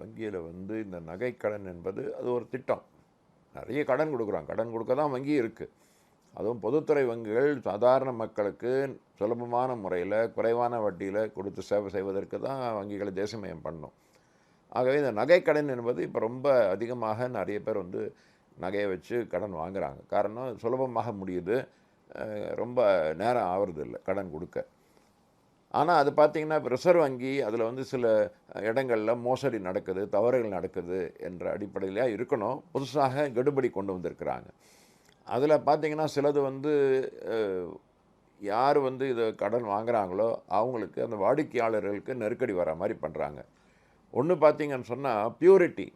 வங்கியில் வந்து இந்த நகைக்கடன் என்பது அது ஒரு திட்டம். நிறைய கடன் கொடுக்குறாங்க. கடன் கொடுக்க தான் வங்கி இருக்குது அதுவும் பொதுத்துறை வங்கிகள் சாதாரண மக்களுக்கு சுலபமான முறையில் குறைவான வட்டியில் கொடுத்து சேவை செய்வதற்கு தான் வங்கிகளை தேசமயம் பண்ணும். ஆகவே இந்த நகைக்கடன் என்பது இப்போ ரொம்ப அதிகமாக நிறைய பேர் வந்து நகையை வச்சு கடன் வாங்குறாங்க. காரணம் சுலபமாக முடியுது. ரொம்ப நேரம் ஆகிறது இல்லை கடன் கொடுக்க. ஆனால் அது பார்த்தீங்கன்னா இப்போ ரிசர்வ் வங்கி அதில் வந்து சில இடங்களில் மோசடி நடக்குது தவறுகள் நடக்குது என்ற அடிப்படையிலே இருக்கணும். புதுசாக கெடுபடி கொண்டு வந்திருக்கிறாங்க. அதில் பார்த்திங்கன்னா சிலது வந்து யார் வந்து இதை கடன் வாங்குகிறாங்களோ அவங்களுக்கு அந்த வாடிக்கையாளர்களுக்கு நெருக்கடி வர மாதிரி பண்ணுறாங்க ஒன்று பார்த்திங்கன்னு சொன்னால் பியூரிட்டி.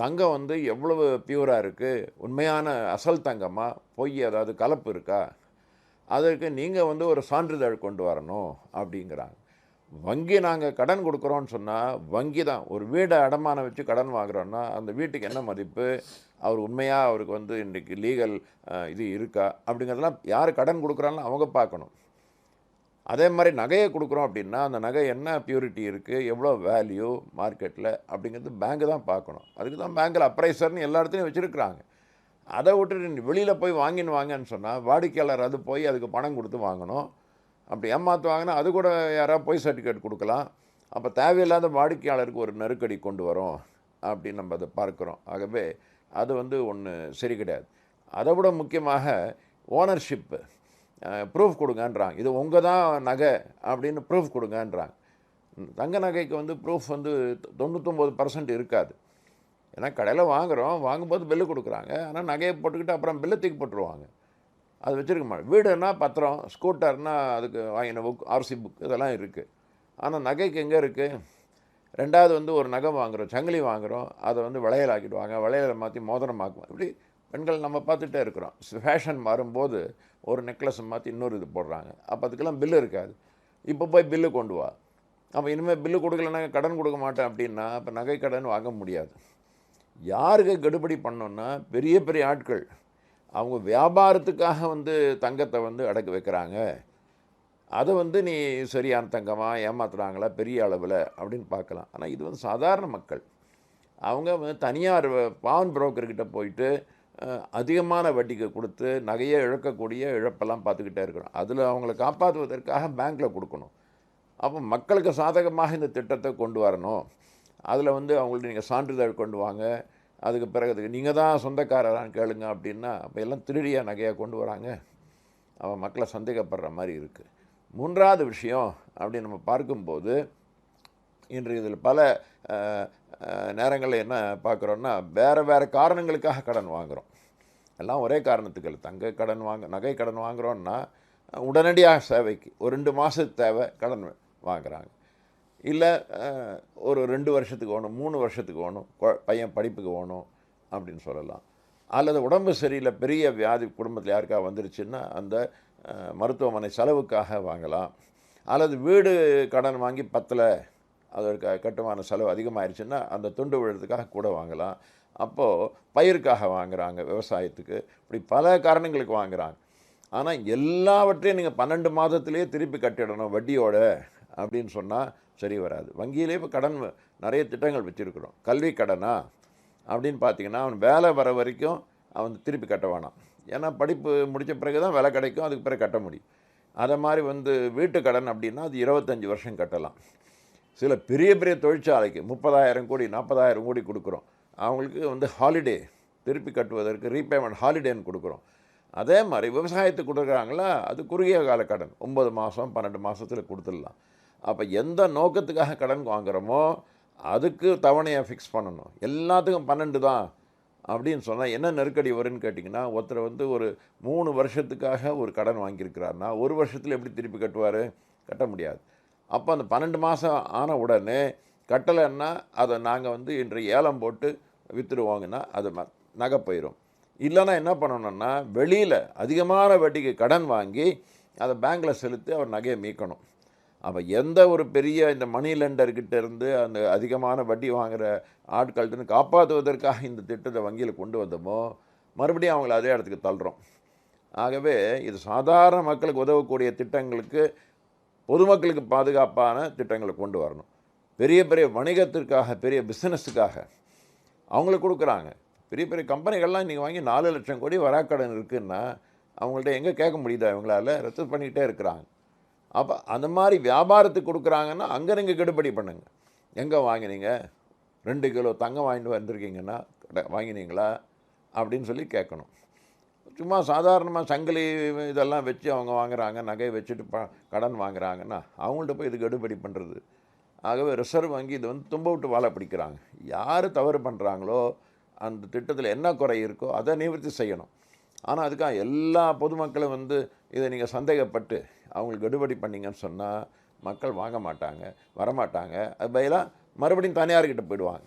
தங்கம் வந்து எவ்வளவு பியூராக இருக்குது உண்மையான அசல் தங்கமாக பொய் அதாவது கலப்பு இருக்கா? அதற்கு நீங்கள் வந்து ஒரு சான்றிதழ் கொண்டு வரணும் அப்படிங்கிறாங்க. வங்கி நாங்கள் கடன் கொடுக்குறோன்னு சொன்னால் வங்கி தான். ஒரு வீடை அடமானம் வச்சு கடன் வாங்குறோன்னா அந்த வீட்டுக்கு என்ன மதிப்பு? அவர் உண்மையாக அவருக்கு வந்து இன்றைக்கி லீகல் இது இருக்கா? அப்படிங்கிறதெல்லாம் யார் கடன் கொடுக்குறாங்களோ அவங்க பார்க்கணும். அதே மாதிரி நகையை கொடுக்குறோம் அப்படின்னா அந்த நகை என்ன பியூரிட்டி இருக்குது எவ்வளோ வேல்யூ மார்க்கெட்டில் அப்படிங்கிறது பேங்க்கு தான் பார்க்கணும். அதுக்கு தான் பேங்க்கில் அப்ரைசர்னு எல்லா இடத்துலையும் வச்சுருக்குறாங்க. அதை விட்டுட்டு வெளியில் போய் வாங்கின்னு வாங்கன்னு சொன்னால் வாடிக்கையாளர் அது போய் அதுக்கு பணம் கொடுத்து வாங்கணும். அப்படி ஏமாற்று வாங்கினா அது கூட யாராவது போய் சர்டிஃபிகேட் கொடுக்கலாம். அப்போ தேவையில்லாத வாடிக்கையாளருக்கு ஒரு நெருக்கடி கொண்டு வரும் அப்படின்னு நம்ம அதை பார்க்குறோம். ஆகவே அது வந்து ஒன்று சரி கிடையாது. அதை விட முக்கியமாக ஓனர்ஷிப்பு ப்ரூஃப் கொடுங்கன்றாங்க. இது உங்கள் தான் நகை அப்படின்னு ப்ரூஃப் கொடுங்கன்றாங்க. தங்க நகைக்கு வந்து ப்ரூஃப் வந்து தொண்ணூத்தொம்பது பர்சன்ட் இருக்காது. ஏன்னா கடையில் வாங்குகிறோம் வாங்கும்போது பில்லு கொடுக்குறாங்க. ஆனால் நகையை போட்டுக்கிட்டு அப்புறம் பில்லு தூக்கி போட்டுருவாங்க. அது வச்சுருக்க மாட்டேன் வீடுன்னா பத்திரம் ஸ்கூட்டர்னா அதுக்கு வாங்கின புக் ஆர்சி புக் இதெல்லாம் இருக்குது ஆனால் நகைக்கு எங்கே இருக்குது ரெண்டாவது வந்து ஒரு நகை வாங்குகிறோம் சங்கிலி வாங்குகிறோம் அதை வந்து விளையலாக்கிடுவாங்க ஆக்கிடுவாங்க. வளையலை மாற்றி மோதிரம் ஆக்குவோம் இப்படி பெண்கள் நம்ம பார்த்துட்டே இருக்கிறோம். ஃபேஷன் மாறும்போது ஒரு நெக்லஸ் மாற்றி இன்னொரு இது போடுறாங்க. அப்போ அதுக்கெல்லாம் பில்லு இருக்காது. இப்போ போய் பில்லு கொண்டு வா. அப்போ இனிமேல் பில்லு கொடுக்கலன்னா கடன் கொடுக்க மாட்டேன் அப்படின்னா அப்போ நகை கடன் வாங்க முடியாது. யாருக்கு கெடுபடி பண்ணோன்னா பெரிய பெரிய ஆட்கள். அவங்க வியாபாரத்துக்காக வந்து தங்கத்தை வந்து அடக்கு வைக்கிறாங்க. அதை வந்து நீ சரியான தங்கமாக ஏமாத்துறாங்களா பெரிய அளவில் அப்படின்னு பார்க்கலாம். ஆனால் இது வந்து சாதாரண மக்கள். அவங்க வந்து தனியார் பாவன் புரோக்கர்கிட்ட போயிட்டு அதிகமான வட்டிக்கு கொடுத்து நகையை இழக்கக்கூடிய இழப்பெல்லாம் பார்த்துக்கிட்டே இருக்கிறோம். அதில் அவங்கள காப்பாற்றுவதற்காக பேங்க்கில் கொடுக்கணும். அப்போ மக்களுக்கு சாதகமாக இந்த திட்டத்தை கொண்டு வரணும். அதில் வந்து அவங்கள்ட்ட நீங்கள் சான்றிதழ் கொண்டு வாங்க. அதுக்கு பிறகு அதுக்கு நீங்கள் தான் சொந்தக்காரரான்னு கேளுங்க அப்படின்னா அப்போ எல்லாம் திருடியாக நகையாக கொண்டு வராங்க. அவன் மக்களை சந்தேகப்படுற மாதிரி இருக்குது மூன்றாவது விஷயம் அப்படின்னு நம்ம பார்க்கும்போது இன்று இதில் பல நேரங்களில் என்ன பார்க்குறோன்னா வேறு வேறு காரணங்களுக்காக கடன் வாங்குகிறோம் எல்லாம் ஒரே காரணத்துக்கு இல்லை. தங்க கடன் வாங்க நகை கடன் வாங்குகிறோன்னா உடனடியாக சேவைக்கு ஒரு ரெண்டு மாதத்துக்கு தேவை கடன் வாங்குறாங்க. இல்லை ஒரு ரெண்டு வருஷத்துக்கு வேணும் மூணு வருஷத்துக்கு வேணும் கொ- பையன் படிப்புக்கு வேணும் அப்படின்னு சொல்லலாம். அல்லது உடம்பு சரியில்லை பெரிய வியாதி குடும்பத்தில் யாருக்கா வந்துருச்சுன்னா அந்த மருத்துவமனை செலவுக்காக வாங்கலாம். அல்லது வீடு கடன் வாங்கி பத்தில் அதற்கு கட்டுமான செலவு அதிகமாயிருச்சுன்னா அந்த துண்டு விழுறதுக்காக கூட வாங்கலாம். அப்போது பயிருக்காக வாங்குறாங்க விவசாயத்துக்கு. இப்படி பல காரணங்களுக்கு வாங்குறாங்க. ஆனால் எல்லாவற்றையும் நீங்கள் பன்னெண்டு மாதத்துலேயே திருப்பி கட்டிடணும் வட்டியோட அப்படின்னு சொன்னால் சரி வராது. வங்கியிலே இப்போ கடன் நிறைய திட்டங்கள் வச்சுருக்குறோம். கல்வி கடனா? அப்படின்னு பார்த்தீங்கன்னா அவன் வேலை வர வரைக்கும் அவன் திருப்பி கட்ட வேணாம். ஏன்னா படிப்பு முடித்த பிறகு தான் வேலை கிடைக்கும் அதுக்கு பிறகு கட்ட முடியும். அதை மாதிரி வந்து வீட்டு கடன் அப்படின்னா அது இருபத்தஞ்சி வருஷம் கட்டலாம். சில பெரிய பெரிய தொழிற்சாலைக்கு முப்பதாயிரம் கோடி நாற்பதாயிரம் கோடி கொடுக்குறோம். அவங்களுக்கு வந்து ஹாலிடே திருப்பி கட்டுவதற்கு ரீபேமெண்ட் ஹாலிடேன்னு கொடுக்குறோம். அதே மாதிரி விவசாயத்துக்கு கொடுக்குறாங்களா? அது குறுகிய கால கடன். ஒம்பது மாதம் பன்னெண்டு மாதத்தில் கொடுத்துடலாம். அப்போ எந்த நோக்கத்துக்காக கடன் வாங்குறோமோ அதுக்கு தவணையை ஃபிக்ஸ் பண்ணணும். எல்லாத்துக்கும் பன்னெண்டு தான் அப்படின்னு சொன்னால் என்ன நெருக்கடி வரும்னு கேட்டிங்கன்னா ஒருத்தர் வந்து ஒரு மூணு வருஷத்துக்காக ஒரு கடன் வாங்கியிருக்கிறாருன்னா ஒரு வருஷத்தில் எப்படி திருப்பி கட்டுவார்? கட்ட முடியாது. அப்போ அந்த பன்னெண்டு மாதம் ஆன உடனே கட்டலைன்னா அதை நாங்கள் வந்து இன்று ஏலம் போட்டு விற்றுடுவாங்கன்னா அது ம- நகை போயிடும் இல்லைன்னா என்ன பண்ணணும்னா வெளியில் அதிகமான வட்டிக்கு கடன் வாங்கி அதை பேங்க்கில் செலுத்தி அவர் நகையை மீட்கணும். அப்போ எந்த ஒரு பெரிய இந்த மணி லெண்டர்கிட்ட இருந்து அந்த அதிகமான வட்டி வாங்குகிற ஆட்கள்கிட்ட காப்பாற்றுவதற்காக இந்த திட்டத்தை வங்கியில் கொண்டு வந்தோமோ மறுபடியும் அவங்கள அதே இடத்துக்கு தள்ளுறோம். ஆகவே இது சாதாரண மக்களுக்கு உதவக்கூடிய திட்டங்களுக்கு பொதுமக்களுக்கு பாதுகாப்பான திட்டங்களை கொண்டு வரணும். பெரிய பெரிய வணிகத்திற்காக பெரிய பிஸ்னஸுக்காக அவங்களுக்கு கொடுக்குறாங்க. பெரிய பெரிய கம்பெனிகள்லாம் இன்றைக்கி வாங்கி நாலு லட்சம் கோடி வராக்கடன் இருக்குன்னா அவங்கள்ட்ட எங்கே கேட்க முடியுதா? இவங்களால ரத்து பண்ணிக்கிட்டே இருக்கிறாங்க. அப்போ அந்த மாதிரி வியாபாரத்துக்கு கொடுக்குறாங்கன்னா அங்கே நீங்கள் கெடுபடி பண்ணுங்க. எங்கே வாங்கினீங்க? ரெண்டு கிலோ தங்கம் வாங்கிட்டு வந்திருக்கீங்கன்னா வாங்கினீங்களா? அப்படின்னு சொல்லி கேட்கணும். சும்மா சாதாரணமாக சங்கிலி இதெல்லாம் வச்சு அவங்க வாங்குறாங்க நகை வச்சுட்டு ப கடன் வாங்குறாங்கன்னா அவங்கள்ட்ட போய் இதுக்கு எடுபடி பண்ணுறது ஆகவே ரிசர்வ் வங்கி இது வந்து தும்ப விட்டு வாழை பிடிக்கிறாங்க. யார் தவறு பண்ணுறாங்களோ அந்த திட்டத்தில் என்ன குறை இருக்கோ அதை நிவர்த்தி செய்யணும். ஆனால் அதுக்காக எல்லா பொதுமக்களும் வந்து இதை நீங்கள் சந்தேகப்பட்டு அவங்களுக்கு எடுபடி பண்ணிங்கன்னு சொன்னால் மக்கள் வாங்க மாட்டாங்க வரமாட்டாங்க. அது பதிலாக மறுபடியும் தனியார்கிட்ட போயிடுவாங்க.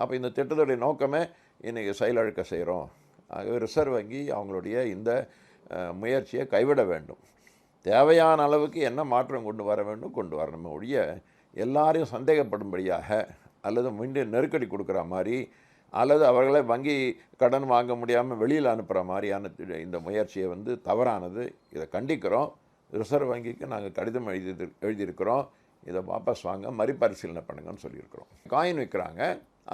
அப்போ இந்த திட்டத்துடைய நோக்கமே இன்றைக்கி செயலழுக்க செய்கிறோம் ஆகவே ரிசர்வ் வங்கி அவங்களுடைய இந்த முயற்சியை கைவிட வேண்டும். தேவையான அளவுக்கு என்ன மாற்றம் கொண்டு வர வேண்டும் கொண்டு வரணுமே ஒழிய எல்லாரையும் சந்தேகப்படும்படியாக அல்லது மீண்டும் நெருக்கடி கொடுக்குற மாதிரி அல்லது அவர்களை வங்கி கடன் வாங்க முடியாமல் வெளியில் அனுப்புகிற மாதிரியான இந்த முயற்சியை வந்து தவறானது. இதை கண்டிக்கிறோம். ரிசர்வ் வங்கிக்கு நாங்கள் கடிதம் எழுதி எழுதியிருக்கிறோம். இதை வாபஸ் வாங்க மறுபரிசீலனை பண்ணுங்கன்னு சொல்லியிருக்கிறோம். காயின் விற்கிறாங்க.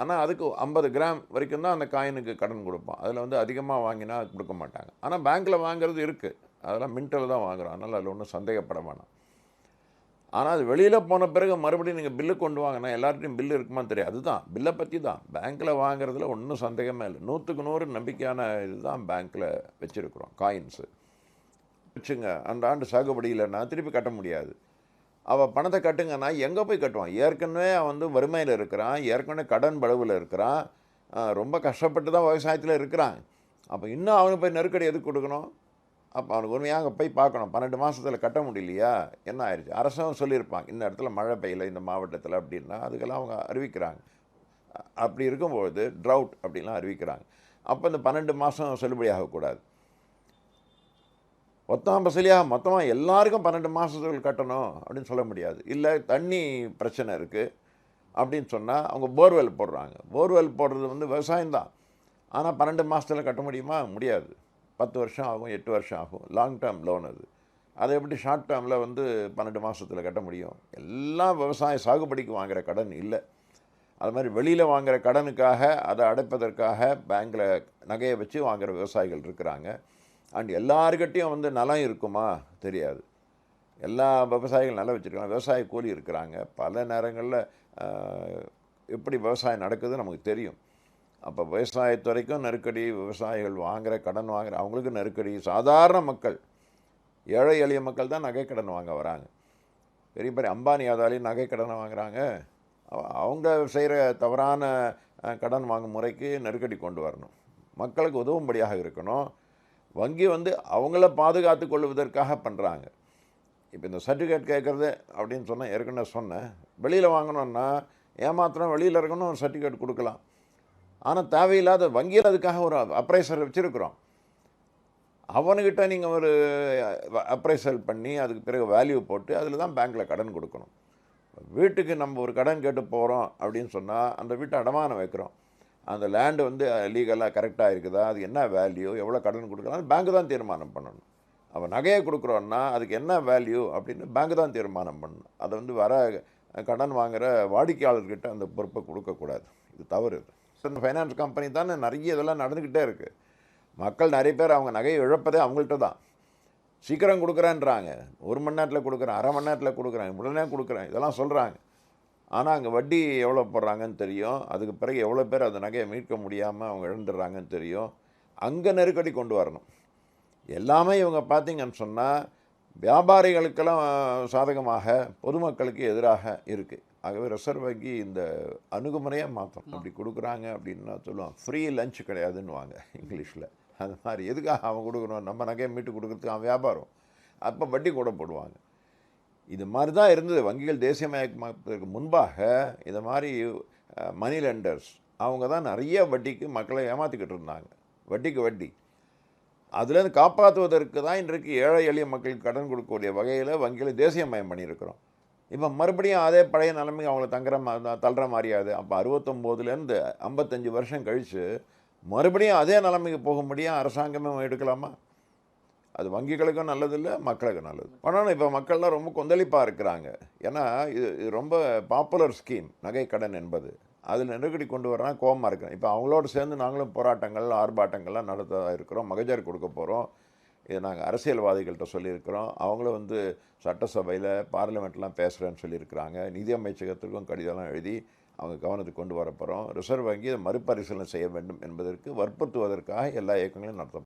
ஆனால் அதுக்கு ஐம்பது கிராம் வரைக்கும் தான் அந்த காயினுக்கு கடன் கொடுப்போம். அதில் வந்து அதிகமாக வாங்கினா கொடுக்க மாட்டாங்க. ஆனால் பேங்க்கில் வாங்குறது இருக்குது அதெல்லாம் மின்ட்டில் தான் வாங்குறோம். அதனால் அதில் ஒன்றும் சந்தேகப்பட வேணாம். ஆனால் அது வெளியில் போன பிறகு மறுபடியும் நீங்கள் பில்லு கொண்டு வாங்கினா எல்லார்ட்டையும் பில்லு இருக்குமா தெரியாது. அதுதான். பில்லை பற்றி தான். பேங்க்கில் வாங்குறதுல ஒன்றும் சந்தேகமே இல்லை. நூற்றுக்கு நூறு நம்பிக்கையான இதுதான் பேங்க்கில் வச்சுருக்குறோம். காயின்ஸு. வச்சுங்க. அந்த ஆண்டு சாகுபடி இல்லைன்னா திருப்பி கட்ட முடியாது. அவள் பணத்தை கட்டுங்கன்னா எங்கே போய் கட்டுவான்? ஏற்கனவே அவன் வந்து வறுமையில் இருக்கிறான் ஏற்கனவே கடன் பளவில் இருக்கிறான் ரொம்ப கஷ்டப்பட்டு தான் விவசாயத்தில் இருக்கிறான். அப்போ இன்னும் அவனுக்கு போய் நெருக்கடி எதுக்கு கொடுக்கணும்? அப்போ அவனுக்கு உண்மையாக போய் பார்க்கணும். பன்னெண்டு மாதத்தில் கட்ட முடியலையா? என்ன ஆயிடுச்சு அரசும் சொல்லியிருப்பாங்க இந்த இடத்துல மழை பெய்யல இந்த மாவட்டத்தில் அப்படின்னா அதுக்கெல்லாம் அவங்க அறிவிக்கிறாங்க. அப்படி இருக்கும்பொழுது ட்ரவுட் அப்படின்லாம் அறிவிக்கிறாங்க. அப்போ இந்த பன்னெண்டு மாதம் செல்லுபடியாகக்கூடாது. ஒத்தாம் பசலியாக மொத்தமாக எல்லாருக்கும் பன்னெண்டு மாதத்துக்கு கட்டணும் அப்படின்னு சொல்ல முடியாது. இல்லை தண்ணி பிரச்சனை இருக்குது அப்படின்னு சொன்னால் அவங்க போர்வெல் போடுறாங்க. போர்வெல் போடுறது வந்து விவசாயம்தான் ஆனால் பன்னெண்டு மாதத்தில் கட்ட முடியுமா? முடியாது. பத்து வருஷம் ஆகும் எட்டு வருஷம் ஆகும். லாங் டேர்ம் லோன் அது. அதை எப்படி ஷார்ட் டேர்மில் வந்து பன்னெண்டு மாதத்தில் கட்ட முடியும்? எல்லாம் விவசாய சாகுபடிக்கு வாங்குகிற கடன் இல்லை. அது மாதிரி வெளியில் வாங்குகிற கடனுக்காக அதை அடைப்பதற்காக பேங்க்கில் நகையை வச்சு வாங்குகிற விவசாயிகள் இருக்கிறாங்க. அண்ட் எல்லாருக்கிட்டையும் வந்து நலம் இருக்குமா? தெரியாது. எல்லா விவசாயிகள் நல்லா வச்சுருக்காங்க. விவசாய கூலி இருக்கிறாங்க. பல நேரங்களில் எப்படி விவசாயம் நடக்குது நமக்கு தெரியும். அப்போ விவசாயத்துறைக்கும் நெருக்கடி விவசாயிகள் வாங்குகிற கடன் வாங்குற அவங்களுக்கும் நெருக்கடி. சாதாரண மக்கள் ஏழை எளிய மக்கள் தான் நகை கடன் வாங்க வராங்க. பெரிய பெரிய அம்பானி அதாலையும் நகை கடனை வாங்குறாங்க. அவங்க செய்கிற தவறான கடன் வாங்கும் முறைக்கு நெருக்கடி கொண்டு வரணும். மக்களுக்கு உதவும்படியாக இருக்கணும். வங்கி வந்து அவங்கள பாதுகாத்து கொள்வதற்காக பண்ணுறாங்க இப்போ இந்த சர்டிஃபிகேட் கேட்குறது அப்படின்னு சொன்னால் ஏற்கனவே சொன்னேன். வெளியில் வாங்கணுன்னா ஏமாத்திரம் வெளியில் இருக்கணும் ஒரு சர்டிஃபிகேட் கொடுக்கலாம். ஆனால் தேவையில்லாத வங்கியில் அதுக்காக ஒரு அப்ரைசர் வச்சுருக்குறோம். அவனுக்கிட்ட நீங்கள் ஒரு அப்ரைசல் பண்ணி அதுக்கு பிறகு வேல்யூ போட்டு அதில் தான் பேங்க்கில் கடன் கொடுக்கணும். வீட்டுக்கு நம்ம ஒரு கடன் கேட்டு போகிறோம் அப்படின்னு சொன்னால் அந்த வீட்டை அடமானம் வைக்கிறோம். அந்த லேண்டு வந்து லீகலாக கரெக்டாக இருக்குதா? அது என்ன வேல்யூ எவ்வளோ கடன் கொடுக்கலாம்? பேங்க் தான் தீர்மானம் பண்ணணும். அவன் நகையை கொடுக்குறோன்னா அதுக்கு என்ன வேல்யூ அப்படின்னு பேங்க் தான் தீர்மானம் பண்ணணும். அதை வந்து வர கடன் வாங்குகிற வாடிக்கையாளர்கிட்ட அந்த பொறுப்பை கொடுக்கக்கூடாது. இது தவறு இது. இந்த ஃபைனான்ஸ் கம்பெனி தானே நிறைய இதெல்லாம் நடந்துக்கிட்டே இருக்குது மக்கள் நிறைய பேர் அவங்க நகையை இழப்பதே அவங்கள்ட்ட தான். சீக்கிரம் கொடுக்குறேன்றாங்க. ஒரு மணி நேரத்தில் கொடுக்குறேன் அரை மணி நேரத்தில் கொடுக்குறேன் உடனே கொடுக்குறேன் இதெல்லாம் சொல்கிறாங்க ஆனால் அங்கே வட்டி எவ்வளோ போடுறாங்கன்னு தெரியும். அதுக்கு பிறகு எவ்வளோ பேர் அந்த நகையை மீட்க முடியாமல் அவங்க இழந்துடுறாங்கன்னு தெரியும். அங்கே நெருக்கடி கொண்டு வரணும். எல்லாமே இவங்க பார்த்தீங்கன்னு சொன்னால் வியாபாரிகளுக்கெல்லாம் சாதகமாக பொதுமக்களுக்கு எதிராக இருக்குது ஆகவே ரிசர்வ் வங்கி இந்த அணுகுமுறையை மாற்றணும் அப்படி கொடுக்குறாங்க அப்படின்னா சொல்லுவாங்க ஃப்ரீ லஞ்ச் கிடையாதுன்னு வாங்க இங்கிலீஷில். அது மாதிரி எதுக்காக அவன் கொடுக்கணும்? நம்ம நகையை மீட்டு கொடுக்குறதுக்கு அவன் வியாபாரம். அப்போ வட்டி கூட போடுவாங்க. இது மாதிரி தான் இருந்தது. வங்கிகள் தேசியமயமாக்குவதற்கு முன்பாக இது மாதிரி மணி லெண்டர்ஸ் அவங்க தான் நிறைய வட்டிக்கு மக்களை ஏமாற்றிக்கிட்டு இருந்தாங்க. வட்டிக்கு வட்டி. அதுலேருந்து காப்பாற்றுவதற்கு தான் இன்றைக்கு ஏழை எளிய மக்களுக்கு கடன் கொடுக்கக்கூடிய வகையில் வங்கிகளை தேசியமயம் பண்ணியிருக்கிறோம். இப்போ மறுபடியும் அதே பழைய நிலைமைக்கு அவங்கள தங்குற மாதிரி தள்ளுற மாதிரியாது அப்போ அறுபத்தொம்போதுலேருந்து ஐம்பத்தஞ்சு வருஷம் கழித்து மறுபடியும் அதே நிலைமைக்கு போக முடியும் அரசாங்கமே எடுக்கலாமா? அது வங்கிகளுக்கும் நல்லதில்லை மக்களுக்கும் நல்லது. ஆனால் இப்போ மக்கள்லாம் ரொம்ப கொந்தளிப்பாக இருக்கிறாங்க. ஏன்னா இது ரொம்ப பாப்புலர் ஸ்கீம் நகை கடன் என்பது. அதில் நெருக்கடி கொண்டு வரனா கோபமாக இருக்கிறேன். இப்போ அவங்களோட சேர்ந்து நாங்களும் போராட்டங்கள் ஆர்ப்பாட்டங்கள்லாம் நடத்த இருக்கிறோம். மகஜர் கொடுக்க போகிறோம் இது நாங்கள் அரசியல்வாதிகள்கிட்ட சொல்லியிருக்கிறோம். அவங்களும் வந்து சட்டசபையில் பார்லிமெண்ட்லாம் பேசுகிறேன்னு சொல்லியிருக்கிறாங்க. நிதி அமைச்சகத்திற்கும் கடிதம்லாம் எழுதி அவங்க கவனத்துக்கு கொண்டு வர போகிறோம் ரிசர்வ் வங்கி மறுபரிசீலனை செய்ய வேண்டும் என்பதற்கு வற்புறுத்துவதற்காக எல்லா இயக்கங்களையும் நடத்த